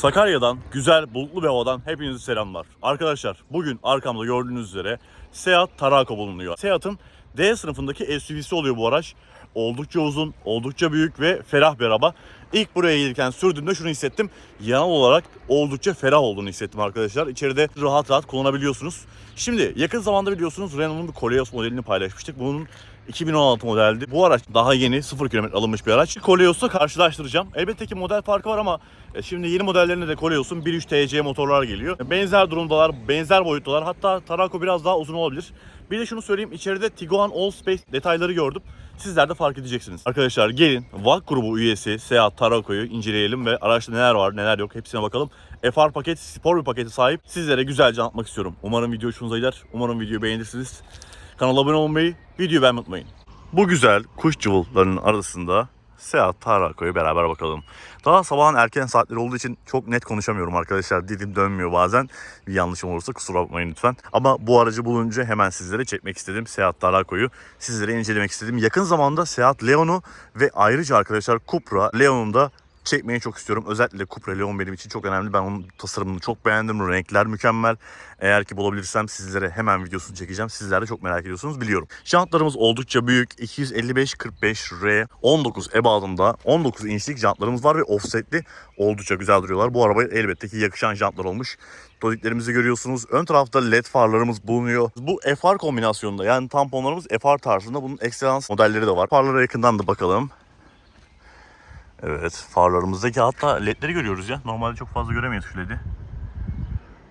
Sakarya'dan, güzel bulutlu bir havadan hepinize selamlar. Arkadaşlar bugün arkamda gördüğünüz üzere Seat Tarako bulunuyor. Seat'ın D sınıfındaki SUV'si oluyor bu araç. Oldukça uzun, oldukça büyük ve ferah bir araba. İlk buraya gelirken sürdüğümde şunu hissettim. Yanal olarak oldukça ferah olduğunu hissettim arkadaşlar. İçeride rahat rahat kullanabiliyorsunuz. Şimdi yakın zamanda biliyorsunuz Renault'un bir Koleos modelini paylaşmıştık. Bunun 2016 modeldi. Bu araç daha yeni 0 km alınmış bir araç. Koleos'la karşılaştıracağım. Elbette ki model farkı var ama e, şimdi yeni modellerinde de Koleos'un 1.3 TC motorlar geliyor. Benzer durumdalar, benzer boyuttalar. Hatta Tarako biraz daha uzun olabilir. Bir de şunu söyleyeyim içeride Tiguan All Space detayları gördüm. Sizler de fark edeceksiniz. Arkadaşlar gelin VAK grubu üyesi Seat Tarako'yu inceleyelim ve araçta neler var neler yok hepsine bakalım. FR paket spor bir paketi sahip. Sizlere güzelce anlatmak istiyorum. Umarım video hoşunuza gider. Umarım videoyu beğenirsiniz. Kanala abone olmayı, videoyu beğenmeyi unutmayın. Bu güzel kuş cıvıltılarının arasında Seat Tarako'ya beraber bakalım. Daha sabahın erken saatleri olduğu için çok net konuşamıyorum arkadaşlar. Dilim dönmüyor bazen. Bir yanlışım olursa kusura bakmayın lütfen. Ama bu aracı bulunca hemen sizlere çekmek istedim. Seat Tarako'yu sizlere incelemek istedim. Yakın zamanda Seat Leon'u ve ayrıca arkadaşlar Cupra Leon'u da çekmeyi çok istiyorum. Özellikle Cupra Leon benim için çok önemli. Ben onun tasarımını çok beğendim. Renkler mükemmel. Eğer ki bulabilirsem sizlere hemen videosunu çekeceğim. Sizler de çok merak ediyorsunuz biliyorum. Jantlarımız oldukça büyük. 255-45R 19 ebatında 19 inçlik jantlarımız var ve offsetli oldukça güzel duruyorlar. Bu arabaya elbette ki yakışan jantlar olmuş. Dodiklerimizi görüyorsunuz. Ön tarafta led farlarımız bulunuyor. Bu FR kombinasyonunda yani tamponlarımız FR tarzında bunun Excellence modelleri de var. Farlara yakından da bakalım. Evet farlarımızdaki hatta ledleri görüyoruz ya. Normalde çok fazla göremeyiz şu ledi.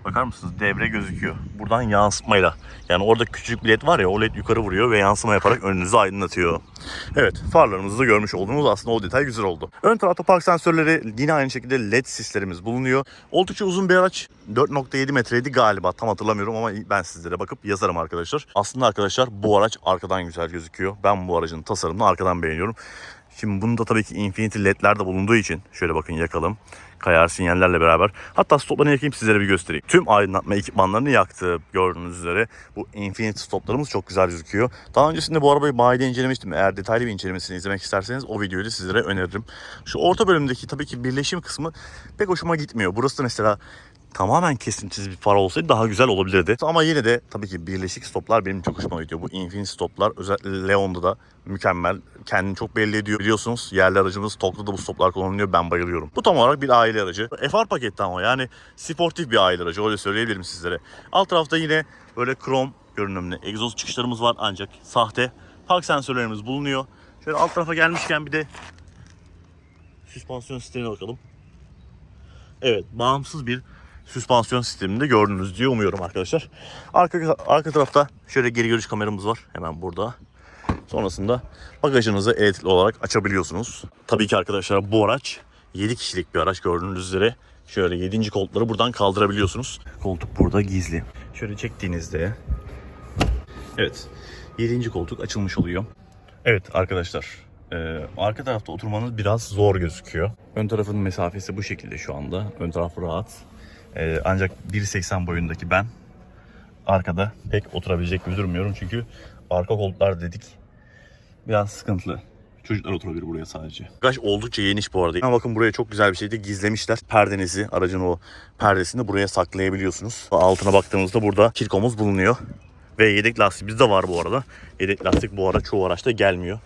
Bakar mısınız? Devre gözüküyor. Buradan yansıtmayla. Yani orada küçük bir led var ya o led yukarı vuruyor ve yansıma yaparak önünüzü aydınlatıyor. Evet farlarımızı da görmüş olduğunuz aslında o detay güzel oldu. Ön tarafta park sensörleri yine aynı şekilde led sislerimiz bulunuyor. Oldukça uzun bir araç. 4.7 metreydi galiba tam hatırlamıyorum ama ben sizlere bakıp yazarım arkadaşlar. Aslında arkadaşlar bu araç arkadan güzel gözüküyor. Ben bu aracın tasarımını arkadan beğeniyorum. Şimdi bunda tabii ki Infinity ledler de bulunduğu için şöyle bakın yakalım. Kayar sinyallerle beraber. Hatta stoplarını yakayım sizlere bir göstereyim. Tüm aydınlatma ekipmanlarını yaktı gördüğünüz üzere. Bu Infinity stoplarımız çok güzel gözüküyor. Daha öncesinde bu arabayı bayide incelemiştim. Eğer detaylı bir incelemesini izlemek isterseniz o videoyu da sizlere öneririm. Şu orta bölümdeki tabii ki birleşim kısmı pek hoşuma gitmiyor. Burası da mesela tamamen kesintisiz bir far olsaydı daha güzel olabilirdi. Ama yine de tabii ki birleşik stoplar benim çok hoşuma gidiyor. Bu Infinity stoplar özellikle Leon'da da mükemmel. Kendini çok belli ediyor. Biliyorsunuz yerli aracımız Tok'ta da bu stoplar kullanılıyor. Ben bayılıyorum. Bu tam olarak bir aile aracı. FR pakette ama yani sportif bir aile aracı. Öyle söyleyebilirim sizlere. Alt tarafta yine böyle krom görünümlü egzoz çıkışlarımız var ancak sahte. Park sensörlerimiz bulunuyor. Şöyle alt tarafa gelmişken bir de süspansiyon sistemine bakalım. Evet bağımsız bir süspansiyon sisteminde gördünüz diye umuyorum arkadaşlar. Arka, arka tarafta şöyle geri görüş kameramız var. Hemen burada. Sonrasında bagajınızı elektrikli olarak açabiliyorsunuz. Tabii ki arkadaşlar bu araç 7 kişilik bir araç gördüğünüz üzere. Şöyle 7. koltukları buradan kaldırabiliyorsunuz. Koltuk burada gizli. Şöyle çektiğinizde Evet. 7. koltuk açılmış oluyor. Evet arkadaşlar. Ee, arka tarafta oturmanız biraz zor gözüküyor. Ön tarafın mesafesi bu şekilde şu anda. Ön taraf rahat. Ee, ancak 1.80 boyundaki ben arkada pek oturabilecek gibi durmuyorum. Çünkü arka koltuklar dedik biraz sıkıntılı. Çocuklar oturabilir buraya sadece. Bagaj oldukça geniş bu arada. Ama bakın buraya çok güzel bir şey de gizlemişler. Perdenizi, aracın o perdesini buraya saklayabiliyorsunuz. Altına baktığımızda burada kirkomuz bulunuyor. Ve yedek lastiğimiz de var bu arada. Yedek lastik bu ara çoğu araçta gelmiyor.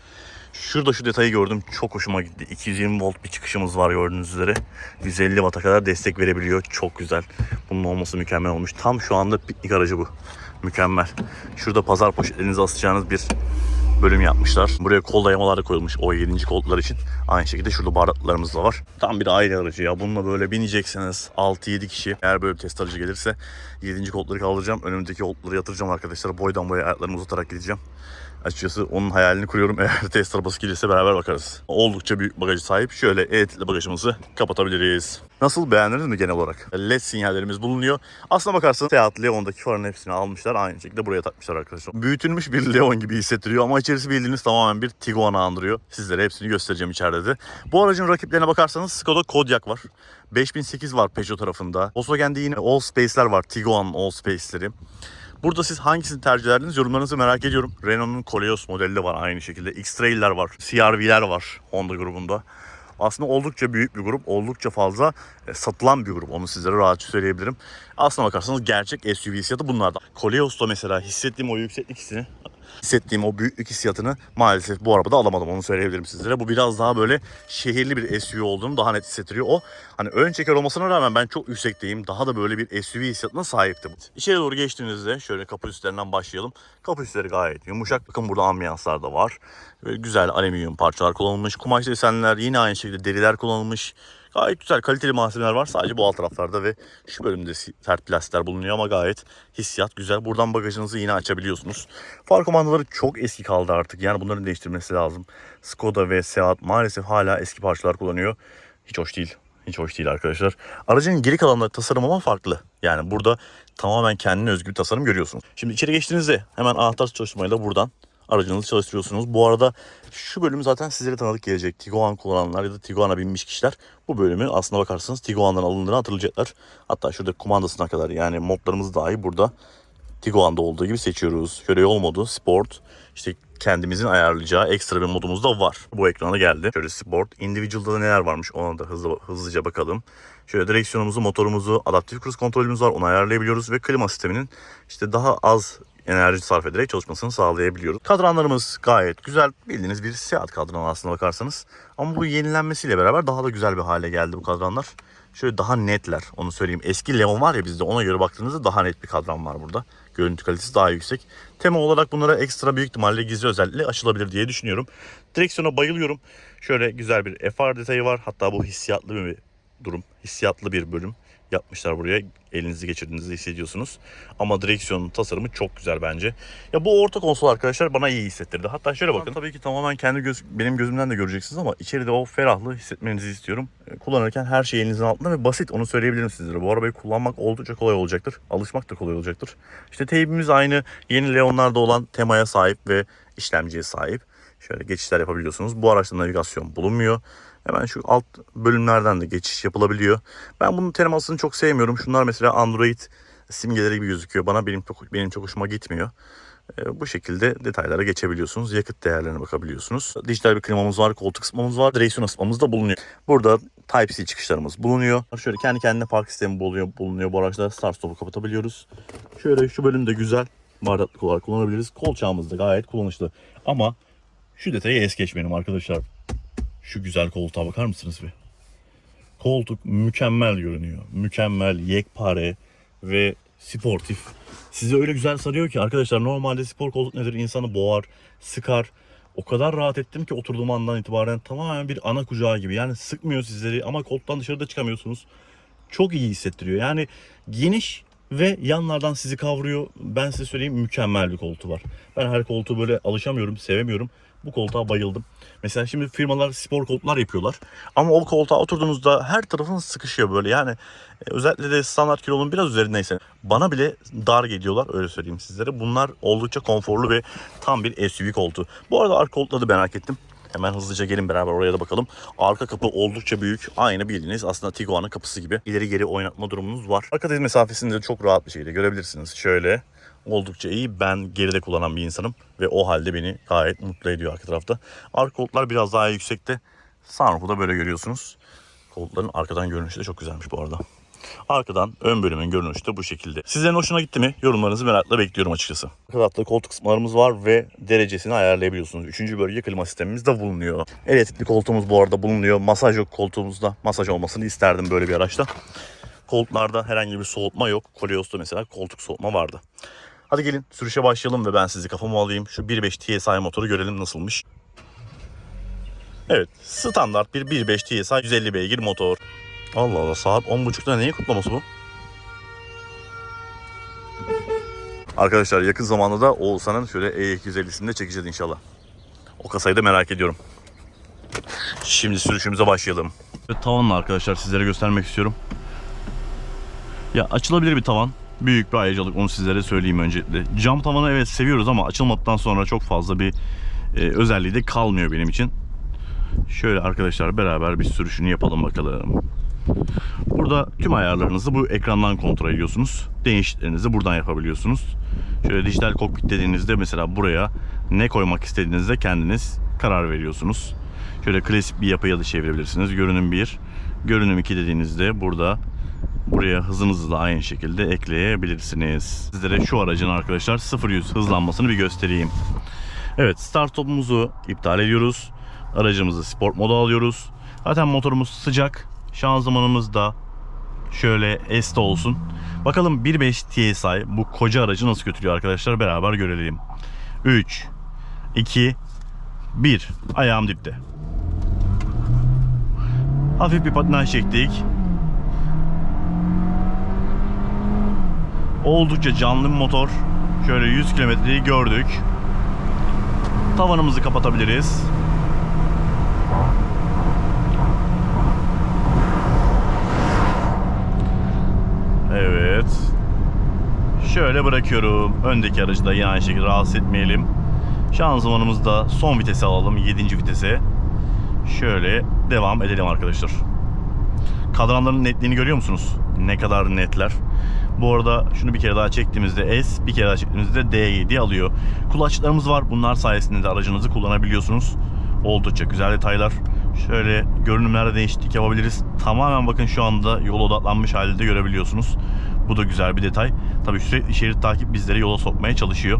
Şurada şu detayı gördüm. Çok hoşuma gitti. 220 volt bir çıkışımız var gördüğünüz üzere. 150 watt'a kadar destek verebiliyor. Çok güzel. Bunun olması mükemmel olmuş. Tam şu anda piknik aracı bu. Mükemmel. Şurada pazar poşetlerinizi asacağınız bir bölüm yapmışlar. Buraya kol dayamalar da koyulmuş o 7. koltuklar için. Aynı şekilde şurada baharatlarımız da var. Tam bir aile aracı ya. Bununla böyle bineceksiniz 6-7 kişi. Eğer böyle bir test aracı gelirse 7. koltukları kaldıracağım. Önümdeki koltukları yatıracağım arkadaşlar. Boydan boya ayaklarımı uzatarak gideceğim. Açıkçası onun hayalini kuruyorum. Eğer test arabası gelirse beraber bakarız. Oldukça büyük bagajı sahip. Şöyle elektrikli bagajımızı kapatabiliriz. Nasıl beğendiniz mi genel olarak? LED sinyallerimiz bulunuyor. Aslına bakarsanız Seat Leon'daki farın hepsini almışlar. Aynı şekilde buraya takmışlar arkadaşlar. Büyütülmüş bir Leon gibi hissettiriyor ama içerisi bildiğiniz tamamen bir Tiguan'ı andırıyor. Sizlere hepsini göstereceğim içeride de. Bu aracın rakiplerine bakarsanız Skoda Kodiaq var. 5008 var Peugeot tarafında. Volkswagen'de yine All Space'ler var. Tiguan All Space'leri. Burada siz hangisini tercih ederdiniz yorumlarınızı merak ediyorum. Renault'un Koleos modeli de var aynı şekilde. X-Trail'ler var. CR-V'ler var Honda grubunda. aslında oldukça büyük bir grup. Oldukça fazla e, satılan bir grup. Onu sizlere rahat söyleyebilirim. Aslına bakarsanız gerçek SUV hissiyatı bunlardan. Koleos'ta mesela hissettiğim o yükseklik hissini hissettiğim o büyüklük hissiyatını maalesef bu arabada alamadım onu söyleyebilirim sizlere. Bu biraz daha böyle şehirli bir SUV olduğunu daha net hissettiriyor. O hani ön çeker olmasına rağmen ben çok yüksekteyim. Daha da böyle bir SUV hissiyatına sahipti bu. İçeri doğru geçtiğinizde şöyle kapı üstlerinden başlayalım. Kapı üstleri gayet yumuşak. Bakın burada ambiyanslar da var. Böyle güzel alüminyum parçalar kullanılmış. Kumaş desenler yine aynı şekilde deriler kullanılmış. Gayet güzel kaliteli malzemeler var sadece bu alt taraflarda ve şu bölümde sert plastikler bulunuyor ama gayet hissiyat güzel. Buradan bagajınızı yine açabiliyorsunuz. Far kumandaları çok eski kaldı artık yani bunların değiştirmesi lazım. Skoda ve Seat maalesef hala eski parçalar kullanıyor. Hiç hoş değil. Hiç hoş değil arkadaşlar. Aracın geri kalanları tasarım ama farklı. Yani burada tamamen kendine özgü bir tasarım görüyorsunuz. Şimdi içeri geçtiğinizde hemen anahtar çalışmayla buradan aracınızı çalıştırıyorsunuz. Bu arada şu bölüm zaten sizlere tanıdık gelecek. Tiguan kullananlar ya da Tiguan'a binmiş kişiler bu bölümü aslına bakarsanız Tiguan'dan alındığını hatırlayacaklar. Hatta şurada kumandasına kadar yani modlarımız dahi burada Tiguan'da olduğu gibi seçiyoruz. Şöyle yol modu, sport, işte kendimizin ayarlayacağı ekstra bir modumuz da var. Bu ekrana geldi. Şöyle sport, individual'da da neler varmış ona da hızlı, hızlıca bakalım. Şöyle direksiyonumuzu, motorumuzu, adaptif cruise kontrolümüz var. Onu ayarlayabiliyoruz ve klima sisteminin işte daha az enerji sarf ederek çalışmasını sağlayabiliyoruz. Kadranlarımız gayet güzel. Bildiğiniz bir Seat kadranı aslına bakarsanız. Ama bu yenilenmesiyle beraber daha da güzel bir hale geldi bu kadranlar. Şöyle daha netler onu söyleyeyim. Eski Leon var ya bizde ona göre baktığınızda daha net bir kadran var burada. Görüntü kalitesi daha yüksek. Tema olarak bunlara ekstra büyük ihtimalle gizli özellikle açılabilir diye düşünüyorum. Direksiyona bayılıyorum. Şöyle güzel bir FR detayı var. Hatta bu hissiyatlı bir durum. Hissiyatlı bir bölüm yapmışlar buraya. Elinizi geçirdiğinizde hissediyorsunuz. Ama direksiyonun tasarımı çok güzel bence. Ya bu orta konsol arkadaşlar bana iyi hissettirdi. Hatta şöyle bakın. Tabii ki tamamen kendi göz, benim gözümden de göreceksiniz ama içeride o ferahlığı hissetmenizi istiyorum. E, Kullanırken her şey elinizin altında ve basit onu söyleyebilirim sizlere. Bu arabayı kullanmak oldukça kolay olacaktır. Alışmak da kolay olacaktır. İşte teybimiz aynı yeni Leon'larda olan temaya sahip ve işlemciye sahip. Şöyle geçişler yapabiliyorsunuz. Bu araçta navigasyon bulunmuyor. Hemen şu alt bölümlerden de geçiş yapılabiliyor. Ben bunun temasını çok sevmiyorum. Şunlar mesela Android simgeleri gibi gözüküyor. Bana benim çok benim çok hoşuma gitmiyor. Ee, bu şekilde detaylara geçebiliyorsunuz. Yakıt değerlerine bakabiliyorsunuz. Dijital bir klimamız var, koltuk ısıtmamız var, direksiyon ısıtmamız da bulunuyor. Burada Type-C çıkışlarımız bulunuyor. Şöyle kendi kendine park sistemi bulunuyor, bulunuyor. Bu araçta start stop'u kapatabiliyoruz. Şöyle şu bölüm de güzel. Bardaklık olarak kullanabiliriz. Kolçağımız da gayet kullanışlı. Ama şu detayı es geçmeyelim arkadaşlar. Şu güzel koltuğa bakar mısınız bir? Koltuk mükemmel görünüyor. Mükemmel, yekpare ve sportif. Sizi öyle güzel sarıyor ki arkadaşlar normalde spor koltuk nedir? İnsanı boğar, sıkar. O kadar rahat ettim ki oturduğum andan itibaren tamamen bir ana kucağı gibi. Yani sıkmıyor sizleri ama koltuktan dışarıda çıkamıyorsunuz. Çok iyi hissettiriyor. Yani geniş ve yanlardan sizi kavruyor. Ben size söyleyeyim mükemmel bir koltuğu var. Ben her koltuğu böyle alışamıyorum, sevemiyorum. Bu koltuğa bayıldım. Mesela şimdi firmalar spor koltuklar yapıyorlar. Ama o koltuğa oturduğunuzda her tarafın sıkışıyor böyle. Yani e, özellikle de standart kilonun biraz üzerindeyse bana bile dar geliyorlar öyle söyleyeyim sizlere. Bunlar oldukça konforlu ve tam bir SUV koltuğu. Bu arada arka koltuğu da merak ettim. Hemen hızlıca gelin beraber oraya da bakalım. Arka kapı oldukça büyük. Aynı bildiğiniz aslında Tiguan'ın kapısı gibi. İleri geri oynatma durumunuz var. Arka diz mesafesini de çok rahat bir şekilde görebilirsiniz. Şöyle oldukça iyi. Ben geride kullanan bir insanım ve o halde beni gayet mutlu ediyor arka tarafta. Arka koltuklar biraz daha yüksekte. Sunroof'u da böyle görüyorsunuz. Koltukların arkadan görünüşü de çok güzelmiş bu arada. Arkadan ön bölümün görünüşü de bu şekilde. Sizlerin hoşuna gitti mi? Yorumlarınızı merakla bekliyorum açıkçası. Arka koltuk kısımlarımız var ve derecesini ayarlayabiliyorsunuz. Üçüncü bölge klima sistemimiz de bulunuyor. Elektrikli koltuğumuz bu arada bulunuyor. Masaj yok koltuğumuzda. Masaj olmasını isterdim böyle bir araçta. Koltuklarda herhangi bir soğutma yok. Koleos'ta mesela koltuk soğutma vardı. Hadi gelin sürüşe başlayalım ve ben sizi kafama alayım. Şu 1.5 TSI motoru görelim nasılmış. Evet standart bir 1.5 TSI 150 beygir motor. Allah Allah saat 10.30'da neyin kutlaması bu? Arkadaşlar yakın zamanda da Oğuzhan'ın şöyle E250'sini de çekeceğiz inşallah. O kasayı da merak ediyorum. Şimdi sürüşümüze başlayalım. Tavanla arkadaşlar sizlere göstermek istiyorum. Ya açılabilir bir tavan. Büyük bir ayrıcalık onu sizlere söyleyeyim öncelikle. Cam tavanı evet seviyoruz ama açılmadıktan sonra çok fazla bir e, özelliği de kalmıyor benim için. Şöyle arkadaşlar beraber bir sürüşünü yapalım bakalım. Burada tüm ayarlarınızı bu ekrandan kontrol ediyorsunuz. Değişikliklerinizi buradan yapabiliyorsunuz. Şöyle dijital kokpit dediğinizde mesela buraya ne koymak istediğinizde kendiniz karar veriyorsunuz. Şöyle klasik bir yapıya da çevirebilirsiniz. Görünüm 1. Görünüm 2 dediğinizde burada buraya hızınızı da aynı şekilde ekleyebilirsiniz. Sizlere şu aracın arkadaşlar 0-100 hızlanmasını bir göstereyim. Evet start stopumuzu iptal ediyoruz. Aracımızı sport moda alıyoruz. Zaten motorumuz sıcak. Şanzımanımız da şöyle S'te olsun. Bakalım 1.5 TSI bu koca aracı nasıl götürüyor arkadaşlar beraber görelim. 3 2 1 Ayağım dipte. Hafif bir patinaj çektik. Oldukça canlı motor. Şöyle 100 kilometreyi gördük. Tavanımızı kapatabiliriz. Evet. Şöyle bırakıyorum. Öndeki aracı da yine aynı şekilde rahatsız etmeyelim. Şanzımanımızı da son vitese alalım. 7. vitese. Şöyle devam edelim arkadaşlar. Kadranların netliğini görüyor musunuz? Ne kadar netler. Bu arada şunu bir kere daha çektiğimizde S, bir kere daha çektiğimizde D7 alıyor. Kulaçlarımız var. Bunlar sayesinde de aracınızı kullanabiliyorsunuz. Oldukça güzel detaylar. Şöyle görünümlerde değişiklik yapabiliriz. Tamamen bakın şu anda yola odaklanmış halde görebiliyorsunuz. Bu da güzel bir detay. Tabii sürekli şerit takip bizleri yola sokmaya çalışıyor.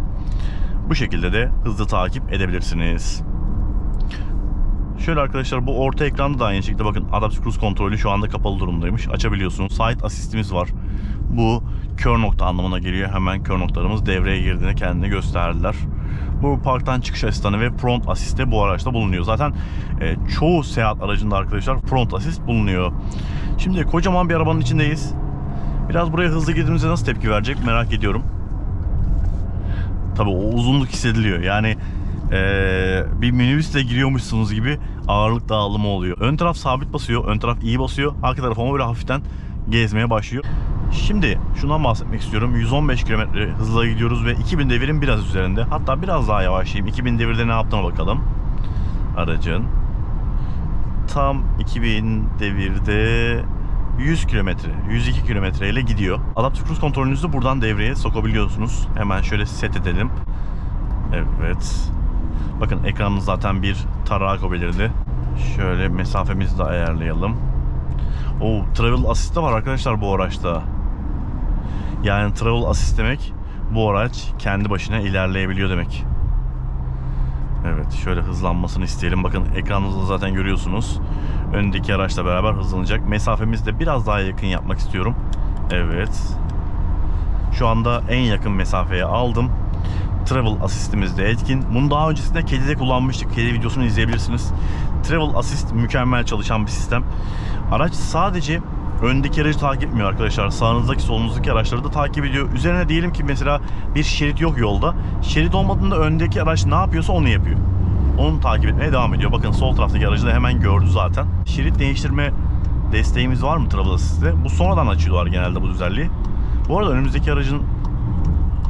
Bu şekilde de hızlı takip edebilirsiniz. Şöyle arkadaşlar bu orta ekranda da aynı şekilde bakın Adaptive Cruise kontrolü şu anda kapalı durumdaymış. Açabiliyorsunuz. Side asistimiz var. Bu kör nokta anlamına geliyor. Hemen kör noktalarımız devreye girdiğini kendine gösterdiler. Bu parktan çıkış asistanı ve front assist de bu araçta bulunuyor. Zaten e, çoğu seyahat aracında arkadaşlar front assist bulunuyor. Şimdi kocaman bir arabanın içindeyiz. Biraz buraya hızlı girdiğimizde nasıl tepki verecek merak ediyorum. Tabii o uzunluk hissediliyor. Yani ee, bir minibüsle giriyormuşsunuz gibi ağırlık dağılımı oluyor. Ön taraf sabit basıyor, ön taraf iyi basıyor. Arka taraf ama böyle hafiften gezmeye başlıyor. Şimdi şundan bahsetmek istiyorum. 115 km hızla gidiyoruz ve 2000 devirin biraz üzerinde. Hatta biraz daha yavaşlayayım. 2000 devirde ne yaptığına bakalım. Aracın. Tam 2000 devirde 100 kilometre, 102 kilometre ile gidiyor. Adaptive Cruise kontrolünüzü buradan devreye sokabiliyorsunuz. Hemen şöyle set edelim. Evet. Bakın ekranımız zaten bir tarak belirdi. Şöyle mesafemizi de ayarlayalım. O Travel Assist de var arkadaşlar bu araçta. Yani Travel Assist demek bu araç kendi başına ilerleyebiliyor demek. Evet şöyle hızlanmasını isteyelim. Bakın ekranınızda zaten görüyorsunuz. Öndeki araçla beraber hızlanacak. Mesafemizi de biraz daha yakın yapmak istiyorum. Evet. Şu anda en yakın mesafeye aldım. Travel Assist'imiz de etkin. Bunu daha öncesinde kedide kullanmıştık. Kedi videosunu izleyebilirsiniz. Travel Assist mükemmel çalışan bir sistem. Araç sadece öndeki aracı takip etmiyor arkadaşlar. Sağınızdaki solunuzdaki araçları da takip ediyor. Üzerine diyelim ki mesela bir şerit yok yolda. Şerit olmadığında öndeki araç ne yapıyorsa onu yapıyor. Onu takip etmeye devam ediyor. Bakın sol taraftaki aracı da hemen gördü zaten. Şerit değiştirme desteğimiz var mı Travel Assist'te? Bu sonradan açıyorlar genelde bu özelliği. Bu arada önümüzdeki aracın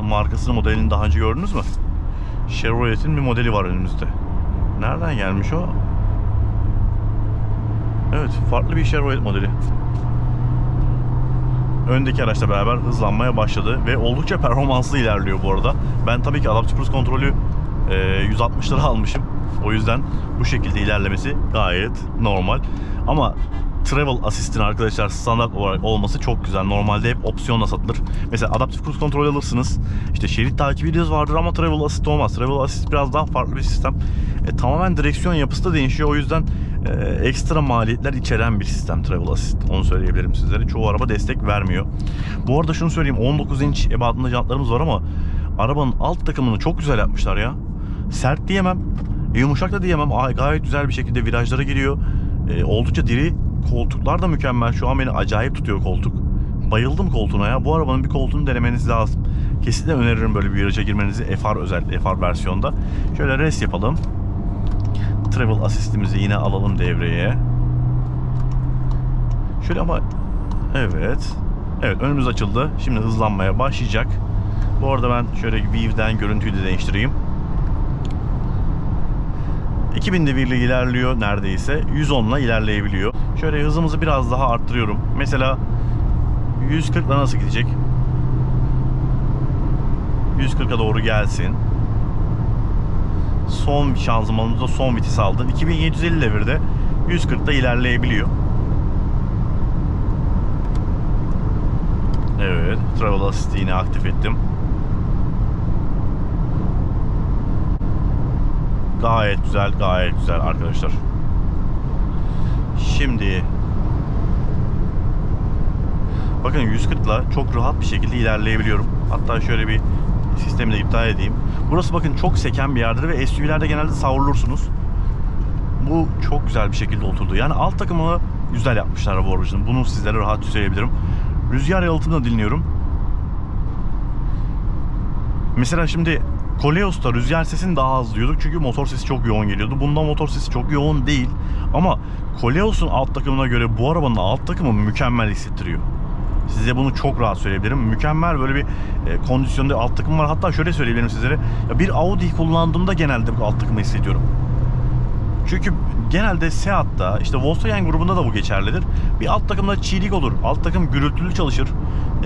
markasını modelini daha önce gördünüz mü? Chevrolet'in bir modeli var önümüzde. Nereden gelmiş o? Evet, farklı bir Chevrolet modeli. Öndeki araçla beraber hızlanmaya başladı ve oldukça performanslı ilerliyor bu arada. Ben tabii ki Adaptive Cruise kontrolü e, 160'lara almışım. O yüzden bu şekilde ilerlemesi gayet normal. Ama Travel Assist'in arkadaşlar standart olarak olması çok güzel. Normalde hep opsiyonla satılır. Mesela Adaptive Cruise Control alırsınız. İşte şerit takibi videosu vardır ama Travel Assist olmaz. Travel Assist biraz daha farklı bir sistem. E, tamamen direksiyon yapısı da değişiyor. O yüzden e, ekstra maliyetler içeren bir sistem Travel Assist. Onu söyleyebilirim sizlere. Çoğu araba destek vermiyor. Bu arada şunu söyleyeyim. 19 inç ebatında jantlarımız var ama arabanın alt takımını çok güzel yapmışlar ya. Sert diyemem. Yumuşak da diyemem. Ay, gayet güzel bir şekilde virajlara giriyor. E, oldukça diri koltuklar da mükemmel. Şu an beni acayip tutuyor koltuk. Bayıldım koltuğuna ya. Bu arabanın bir koltuğunu denemeniz lazım. Kesinlikle öneririm böyle bir viraja girmenizi. FR özellikle FR versiyonda. Şöyle res yapalım. Travel Assist'imizi yine alalım devreye. Şöyle ama evet. Evet önümüz açıldı. Şimdi hızlanmaya başlayacak. Bu arada ben şöyle Vive'den görüntüyü de değiştireyim. 2000 devirle ilerliyor neredeyse. 110 ile ilerleyebiliyor. Şöyle hızımızı biraz daha arttırıyorum. Mesela 140 ile nasıl gidecek? 140'a doğru gelsin. son şanzımanımızda son vites aldı. 2750 devirde 140'da ilerleyebiliyor. Evet, travel assist'i yine aktif ettim. Gayet güzel, gayet güzel arkadaşlar. Şimdi bakın 140'la çok rahat bir şekilde ilerleyebiliyorum. Hatta şöyle bir sistemi de iptal edeyim. Burası bakın çok seken bir yerdir ve SUV'lerde genelde savrulursunuz. Bu çok güzel bir şekilde oturdu. Yani alt takımı güzel yapmışlar Warwick'ın. Bunu sizlere rahat söyleyebilirim. Rüzgar yalıtımını dinliyorum. Mesela şimdi Koleos'ta rüzgar sesini daha az duyuyorduk çünkü motor sesi çok yoğun geliyordu. Bunda motor sesi çok yoğun değil. Ama Koleos'un alt takımına göre bu arabanın alt takımı mükemmel hissettiriyor. Size bunu çok rahat söyleyebilirim. Mükemmel böyle bir e, kondisyonda alt takım var. Hatta şöyle söyleyebilirim sizlere. Ya bir Audi kullandığımda genelde bu alt takımı hissediyorum. Çünkü genelde Seat'ta işte Volkswagen grubunda da bu geçerlidir. Bir alt takımda çiğlik olur. Alt takım gürültülü çalışır.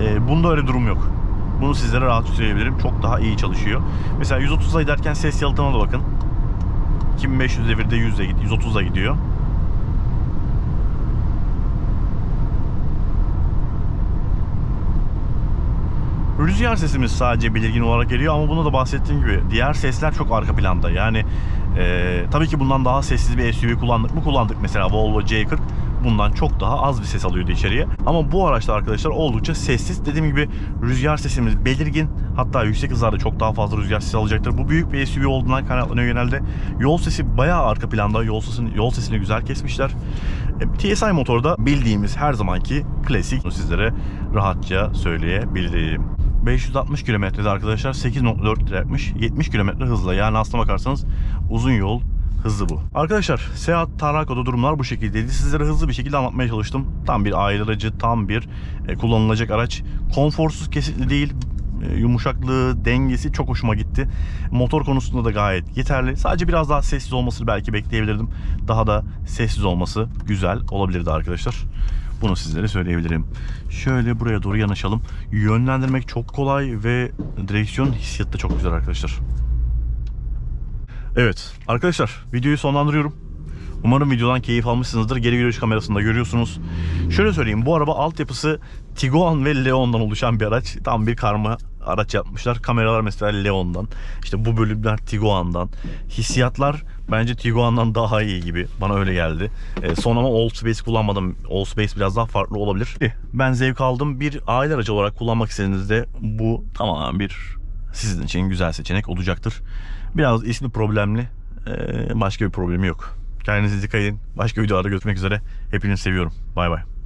E, bunda öyle durum yok. Bunu sizlere rahat söyleyebilirim. Çok daha iyi çalışıyor. Mesela 130'a giderken ses yalıtımına da bakın. 2500 devirde 100'e git, 130'a gidiyor. Rüzgar sesimiz sadece belirgin olarak geliyor ama bunu da bahsettiğim gibi diğer sesler çok arka planda. Yani e, tabii ki bundan daha sessiz bir SUV kullandık mı kullandık. Mesela Volvo C40 bundan çok daha az bir ses alıyordu içeriye. Ama bu araçlar arkadaşlar oldukça sessiz. Dediğim gibi rüzgar sesimiz belirgin. Hatta yüksek hızlarda çok daha fazla rüzgar sesi alacaktır. Bu büyük bir SUV olduğundan kaynaklanıyor genelde. Yol sesi bayağı arka planda. Yol sesini, yol sesini güzel kesmişler. E, TSI motorda bildiğimiz her zamanki klasik Bunu sizlere rahatça söyleyebilirim. 560 kilometrede arkadaşlar 8.4 lira yapmış. 70 kilometre hızla yani aslına bakarsanız uzun yol hızı bu. Arkadaşlar Seat Tarraco'da durumlar bu şekildeydi. Sizlere hızlı bir şekilde anlatmaya çalıştım. Tam bir aile aracı, tam bir e, kullanılacak araç. Konforsuz kesinlikle değil. E, yumuşaklığı, dengesi çok hoşuma gitti. Motor konusunda da gayet yeterli. Sadece biraz daha sessiz olmasını belki bekleyebilirdim. Daha da sessiz olması güzel olabilirdi arkadaşlar. Bunu sizlere söyleyebilirim. Şöyle buraya doğru yanaşalım. Yönlendirmek çok kolay ve direksiyon hissiyatı da çok güzel arkadaşlar. Evet arkadaşlar videoyu sonlandırıyorum. Umarım videodan keyif almışsınızdır. Geri görüş kamerasında görüyorsunuz. Şöyle söyleyeyim bu araba altyapısı Tiguan ve Leon'dan oluşan bir araç. Tam bir karma araç yapmışlar. Kameralar mesela Leon'dan. İşte bu bölümler Tiguan'dan. Hissiyatlar bence Tiguan'dan daha iyi gibi. Bana öyle geldi. E, son ama All Space kullanmadım. All Space biraz daha farklı olabilir. Ben zevk aldım. Bir aile aracı olarak kullanmak istediğinizde bu tamamen bir sizin için güzel seçenek olacaktır. Biraz ismi problemli. Ee, başka bir problemi yok. Kendinize dikkat edin. Başka videolarda görüşmek üzere. Hepinizi seviyorum. Bay bay.